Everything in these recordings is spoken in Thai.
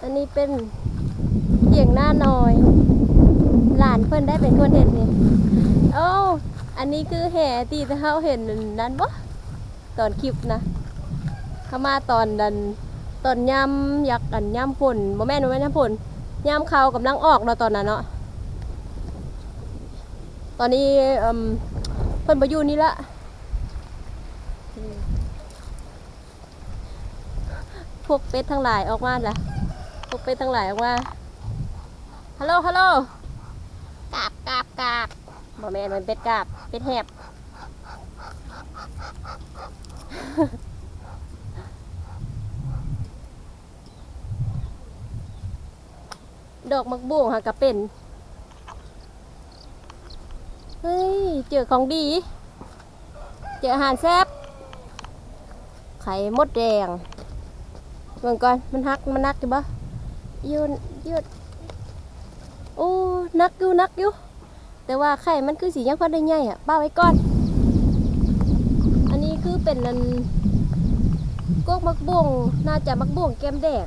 อันนี้เป็นเหียงหน้าน้อย หลานเพิ่นได้เป็นคนเห็นนี่โอ้อันนี้คือแห่ตีที่เขาเห็นนั้นบ่ตอนคลิปนะเขามาตอนดันตอนย่ำอยากกันย่ำฝนบ่แม่นบ่แม่นย่ำฝนย่ำเขากำลังออกเนาะตอนนั้นเนาะตอนนี้เพิ่นบ่อยู่นี่ละพวกเป็ดทั้งหลายออกมาละ พวกเป็ดทั้งหลายออกมาฮัลโหลฮัลโหลกาบกาบกาบบ่แม่นมันเป็ดกาบเป็ดแหบดอกมักบุ้งค่ะก็เป็นเฮ้ยเจอของดี เจออาหารแซ่บไข่มดแดงเบิ่งก่อนมันฮักมันนักอยู่ปะ ยืนยืดโอ้นักอยู่นักอยู่แต่ว่าไข่มันคือสียังพอได้ใหญ่อะป้าไว้ก่อน อันนี้คือเป็นนันกกมักบุ้งน่าจะมักบุ้งแก้มแดง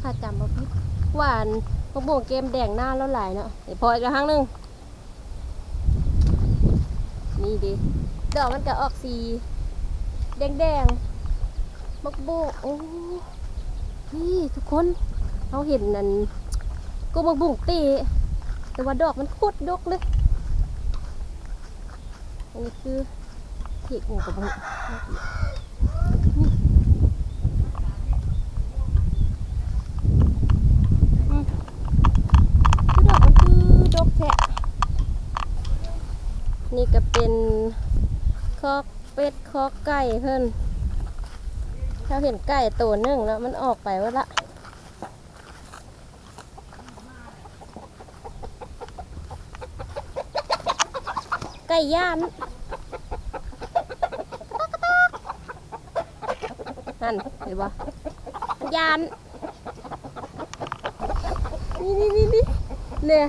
ถ้าจำบ่ผิดหวานมักบุ้งแก้มแดงหน้าแล้วหลายเนาะเดี๋ยวพออีกครั้งหนึ่งนี่ดิดอกมันก็ออกสีแดงแดงมักบุ้งโอ้นี่ทุกคน เราเห็นนั่นก็มักบุ้งตะแต่ว่าดอกมันโคตรดกเลย อันนี้คือเพียกหมูกับบุ้งอืมคือดอกมันคือดกแทะนี่ก็เป็นคอกเป็ดคอกไก่เพิ่นถ้าเห็นไก่ตัวนึ่งแล้วมันออกไปว่าละ ไก่ย่านนั่นเห็นปะย่านนี่นี่นี่นี่เนี่ย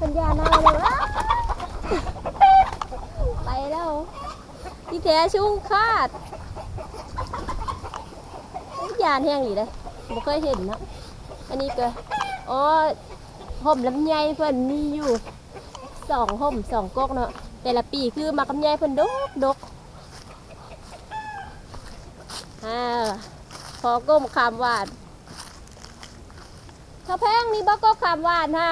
ปัญญาหน้าเลยวะไปแล้วที่แท้ชุ่งคาดยานแห้งอยู่เลยบ่เคยเห็นนะอันนี้ก็อ๋อห่มลำไยเพิ่นมีอยู่สองห่มสองก๊กเนาะ แต่ละปีคือมากำไยเพิ่นดกดกอ่าพอก้มคำหวานข้าแพงนี่บ่ก็คำหวานฮะ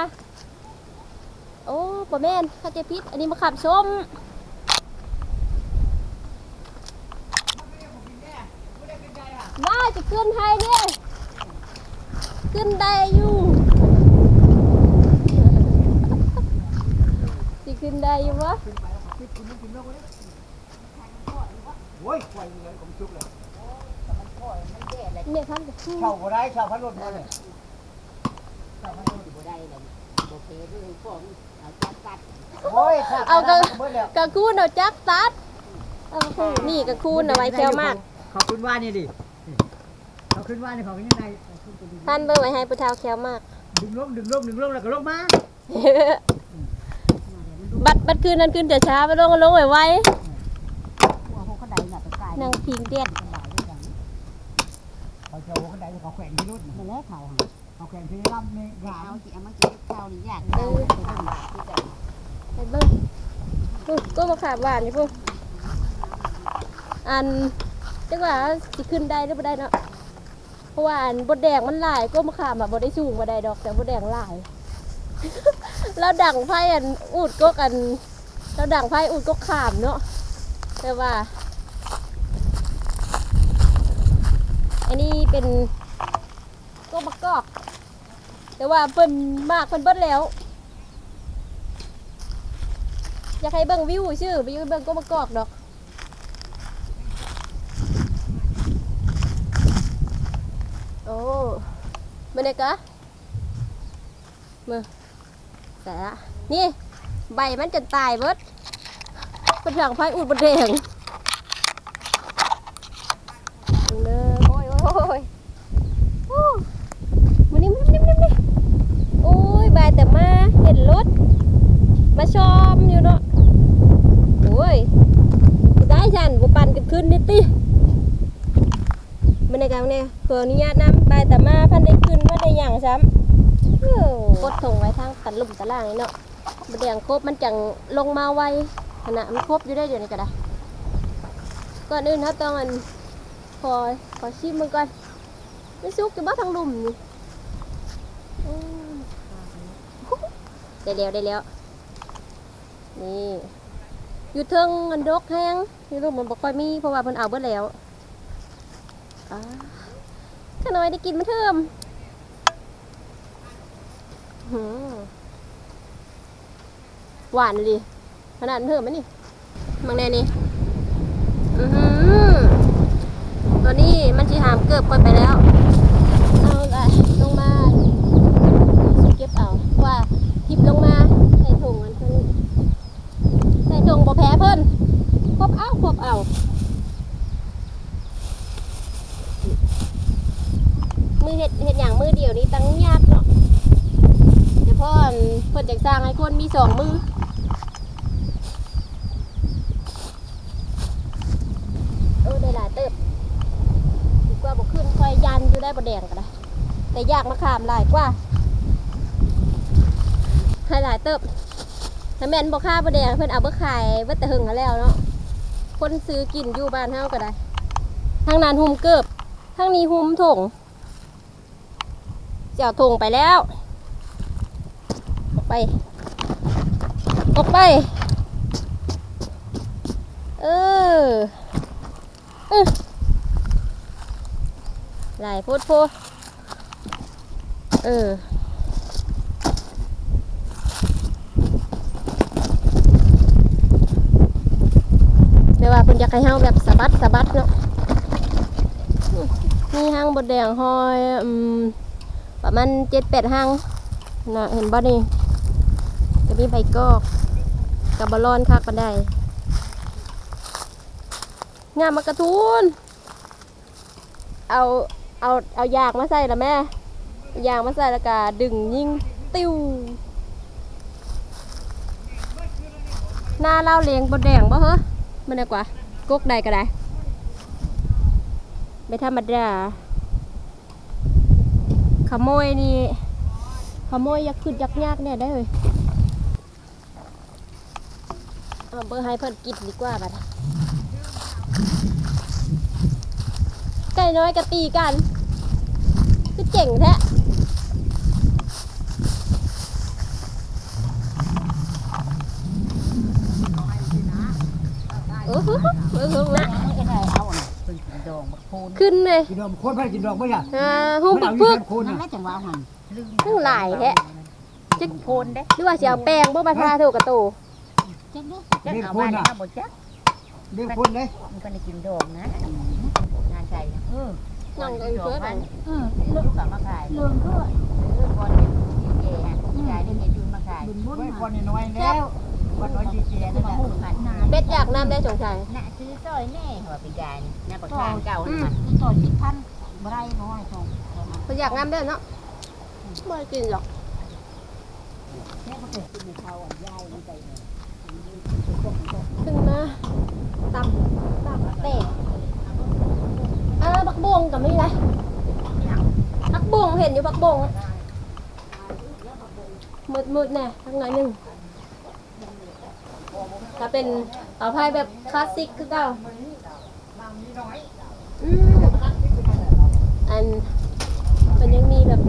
โอ้ปะแม่นข้าใจพิษอันนี้มะขามชมว่าจะขึ้นให้เนี่ยขึ้นได้อยู่จะ ขึ้นได้อยู่วะโอ้ยควายเงินของชุกเลยเนี่ยท่านจะขึ้นเช่าบ่ได้เช่าพันรถมาเลยโอ้ยถ้เอากระเบิดแล้วกระคูนเอาจักตัดเอาคูนนี่กระคูนเอาไว้แคลมากขอบคุณว่านี่ดิขอบคุณว่านี่ขอบคุณยังไงท่านเบิ่งไว้ให้ผู้เฒ่าแคลมากดึงลงดึงลงดึงลงแล้วก็ลงมา บัดบัดคืนนั้นคืนแต่เช้าไปลงก็ลงไว้ไว้นางพิงเด็ดเขาเช่าเขาได้เขาแขวนที่รถมาแล้วเขาเขาแขวนที่ลำนี่งาเอามสิเอามาเก็บข้าวนี่ยากเอาไปเบิ่งบาทที่จะไปเบิ่งปุ๊บก็มาขาบหวานนี่ปุ๊บอันจังว่าสิขึ้นได้หรือบ่ได้เนาะเพราะว่าอันบดแดงมันหลายก็มาขามอะบดได้สูงบ่ได้ดอกแต่บดแดงหลาย แล้วดังไพ่อันอูดก็กันแล้วดังไพ่อูดก็ขามเนาะแต่ว่า อันนี้เป็นก็มะกอก แต่ว่าเพิ่นมากเพิ่นเบิดแล้ว อยากให้เบิ่งวิวชื่อไปยู่เบิ่งก็มะกอกดอกโอ้มาเด็กะมือ แต่ละนี่ใบมันจะตายเบิดเป็นถังไฟอุดบดแดงเด้อโอ้ยโอ้ยโอ้มันนี่มันนี่มันนี่โอ้ยใบแต่มาเห็นรถ มาชมอยู่เนาะโอ้ยได้ฉันบุปันกันขึ้นนิดติมันรรยากาศเนี่ยขออนุญาตนำไปแต่มาพันได้ขึ้นพันได้หยังซ้ำ กดถงไว้ทางตัดลุ่มตะล่างนี่เนาะบดแดงครบมันจังลงมาไวขณะมันครบอยู่ได้เดี๋ยวนี้ก็ได้ก่อนอื่นเขาต้องอันขอขอชิมมันก่อนไม่ซุกจะบ้าทางลุ่มนี่ได้แล้วได้แล้วนี่อยู่เทิงอันดกแห้งอยู่ลุ่มมันบ่ค่อยมีเพราะว่าเพิ่นเอาเบิดแล้วอ่าข้าน้อยได้กินมาเทิม หวานเลยขนาดเทิมไหมนี่มังแน่นี่ตัวนี้มันชีหามเกือบก่อนไปแล้ว เอาละลงมาสิเก็บเอาว่าทิปลงมาใส่ถุงอันเพิ่นใส่ถุงบ่แพ้เพิ่นครบเอาครบเอามือเห็ดเห็ดอย่างมือเดียวนี้ตั้งยากเนาะ บ่อนเพิ่นจะสร้างให้คนมีสองมือเออได้หลายเติบดีกว่าบ่ขึ้นคอยยันอยู่ได้บ่แดงก็ได้แต่ยากมาขามหลายกว่าให้หลายเติบถ้าแม่นบ่ค่าบ่แดงเพิ่นเอาบ่ขายเบิดแต่หึงแล้วเนาะคนซื้อกินอยู่บ้านเฮาก็ได้ทางนั้นหุมเกิบทางนี้หุมถงเจ้าถงไปแล้ว ไป ออกไปเออหลายโพดโพดเออเดี๋ยวว่าเพิ่นอยากให้เฮาแบบสะบัดสะบัดเนาะมีห้างบดแดงหอยอืมประมาณเจ็ดแปดห้างน่ะเห็นบ่นี่ ก็มีใบกอกกับบอลลอนคักปานใดงามมากระทุน เอาเอาเอายางมาใส่ละแม่ยางมาใส่แล้วก็ดึงยิงติ้วหน้าเล่าเลียงบดแดงบ่เหรอมันดีกว่ากกใดก็ได้ไม่ธรรมดาขโมยนี่ขโมยอยากขึ้นยักยากเนี่ยได้เลย เอาเบอร์ให้เพิ่นกินดีกว่าบัดไก่น้อยกะตีกันคือเจ๋งแท้ขึ้นเลยกินดอกโคนไปกินดอกบ่ล่ะอ่หุ่มปึกปึกโคนนั่นแหละจังหวะหันทั้งหลายแท้จึงโคนเด้หรือว่าเสิเอาแป้งบ่มาทาโถกระโต จังเด้จังเอามาเนี่ยบ่จักเรียกคนเลยมันก็ได้กินดองนะงานใจนะเออนั่งกันเพื่อนเออลูกกลับมาขายเรื่องก็เออก่อนเป็นแก่ฮะยายได้เห็นอยู่มาขายไว้คนน้อยแล้วคนน้อยจีเจียนั่นแหละเป็ดอยากน้ำได้สงสัยน่ะซื้อซอยแน่หัวปีกายนี่น่ะปากทางเก่านี่มันต่อสิบพันบ่ได้บ่ให้ส่งเพิ่นอยากน้ำได้เนาะบ่ได้กินหรอกแม่ก็เคยกินเขาอะยายมันไปเนี่ย ขึ้นมาตำตำเตะอ่าบักบงกับไม่ไรบักบงเห็นอยู่บักบงมืดมืดแน่ทั้งหน่อยหนึ่งถ้าเป็นเอาพายแบบคลาสสิกคือเก่าอืมอันมันยังมีแบบ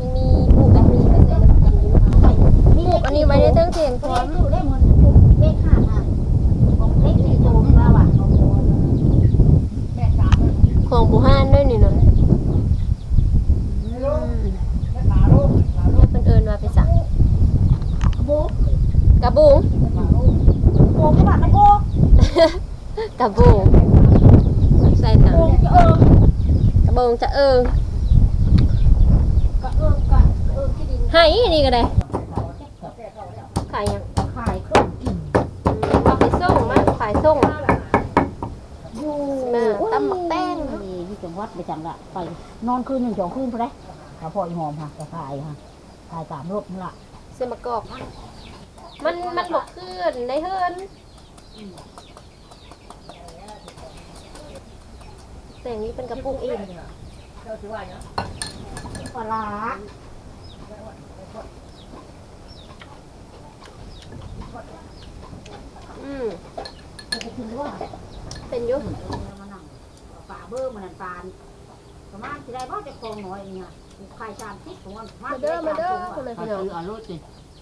ยังมีหมูแบบนี้แบบนี้กินอยู่หมูอันนี้ไว้ในเติ้งเสียงพร้อม ตู้ได้เหมือนเลขห้าห้าของเลขสี่ตัวนึงแล้วอะ ของบูฮานด้วยนี่เนาะเนี่ยเป็นเอิญว่าไปสั่งโบกระบุงโบก็บาดนะโบกระบุงใส่หนังโบจะเออกระบุงจะเอิงก็เออก็เออที่ดินให้นี่ก็ได้ขายยังขายเครื่องกินขายส่งมาขายส่งอยู่เออตำแป้งนี่ที่ จังหวัดไปจังละไปนอนคืนหนึ่งสองคืนพอได้ถ้าพออีหอมค่ะก็ขายค่ะขายตามรถนั่นล่ะเส้นมะกอกมันมันบกขึ้นในเฮิรนแต่งนี้เป็นกระปุกอีกเจ้าสิว่าหยังปลาร้าอืมจะกินด้วยเป็นอยุ มานั่งปลาเบอร์มันปลาประมาณสิได้บ่จะคงน้อยเนี่ยไข่จามทิศของมันมาเด้อมาเด้อคนเลยเขาพี่น้องซื้อเอารถสิ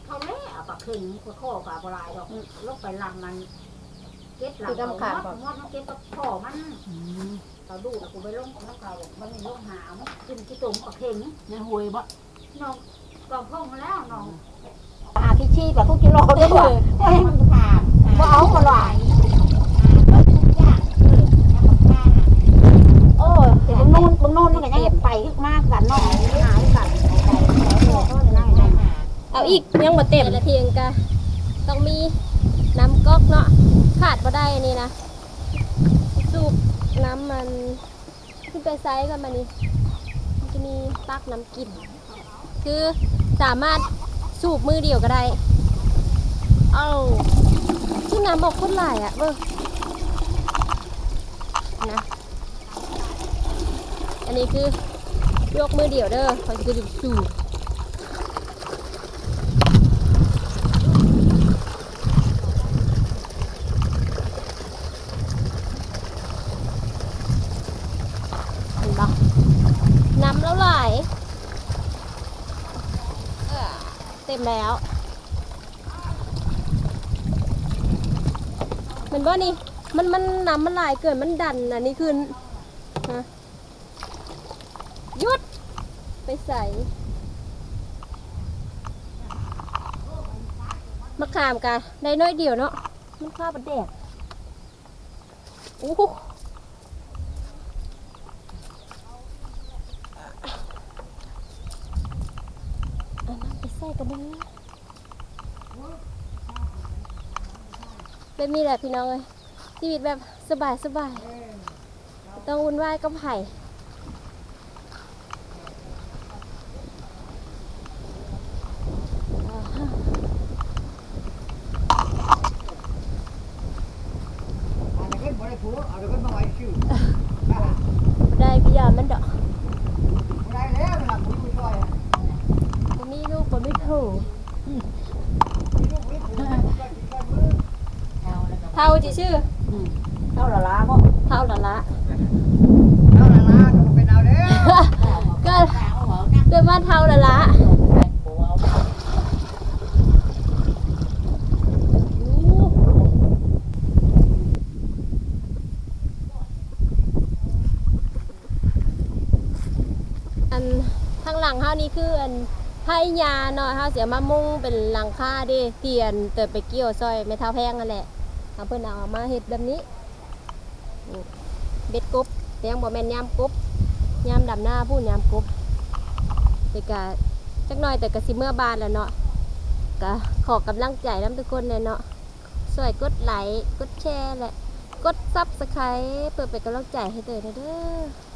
เขาเละเอาปลาเค็งก็ข้อปลาปลายดอกลงไปลังมันเก็บหลังเขามอดมันเก็บกับพ่อมันอืมเราดูแล้วกูไปลงน้ำเก่ามันมีลงหามันกินที่ตุ่มปลาเค็งในห้วยบ่น้องกองพ่องมาแล้วน้องอาที่ชี้แบบพวกกิโลด้วยว่าให้มันขาดว่าเอามาหน่อย เออแต่บางนู่นบางนู่นมันก็ยังไปมากกันน้องหายกันเอาอีกยังบ่เต็มละเทียงกะต้องมีน้ำก๊อกเนาะขาดบ่ได้อันนี่นะสูบน้ำมันขึ้นไปไซส์กันมานี่มันจะมีปักน้ำกิน คือสามารถสูบมือเดียวก็ได้ เอาชื่อน้ำบอกคนหลายอะเบิ่งนะ อันนี้คือยกมือเดียวเด้อเขาจะสูบเห็นปะน้ำแล้วไหลเอ้อเต็มแล้ว มันว่านี่ มันมันน้ำมันไหลเกินมันดันอันนี้คือฮะหยุด ไป ใสมะขามกันได้น้อยเดียวเนาะมันข้าวประแดกโอ้หเอาน้ำไปใส่กันเลยแบบนี้แหละพี่น้องเลยชีวิตแบบสบายสบายต้องวุ่นวายกับไผ่ เอาเดี๋ยวขึ้นบ่ได้ผัวเอาเดี๋ยวขึ้นมาไว้ชื่อ ได้พี่ยามันดอก บ่ได้แล้วเวลาผัวผู้ช่วยอะ บ่มีลูกบ่มีถูก มีลูกมีผัวก็กินกันมื้อ เอาแล้วก็เท่าจะชื่อเท่าละล้าบ่เท่าละละเอาละลาก็บ่เป็นเอาเด้อก็เอาเอานั่งเกิดมาเท่าละละใส่หัวเอาอันข้างหลังเฮานี่คืออันไผ่ยาเนาะเฮาเสียมามุงเป็นหลังคาเด้เตียนเติบไปเกี่ยวซอยไม่เท่าแพงนั่นแหละ เอาเพื่อนเอามาเห็ดแบบนี้เบ็ดกบแต่ยังบ่แม่นยามกบยามดำหน้าพูดยามกบแต่กะจักหน่อยแต่กะสิเมื่อบานแล้วเนาะก็ขอกำลังใจน้ำทุกคนเลยเนาะสวยกดไลค์กดแชร์และกดซับสไครป์เพื่อเป็นกำลังใจให้เตยนะเด้อ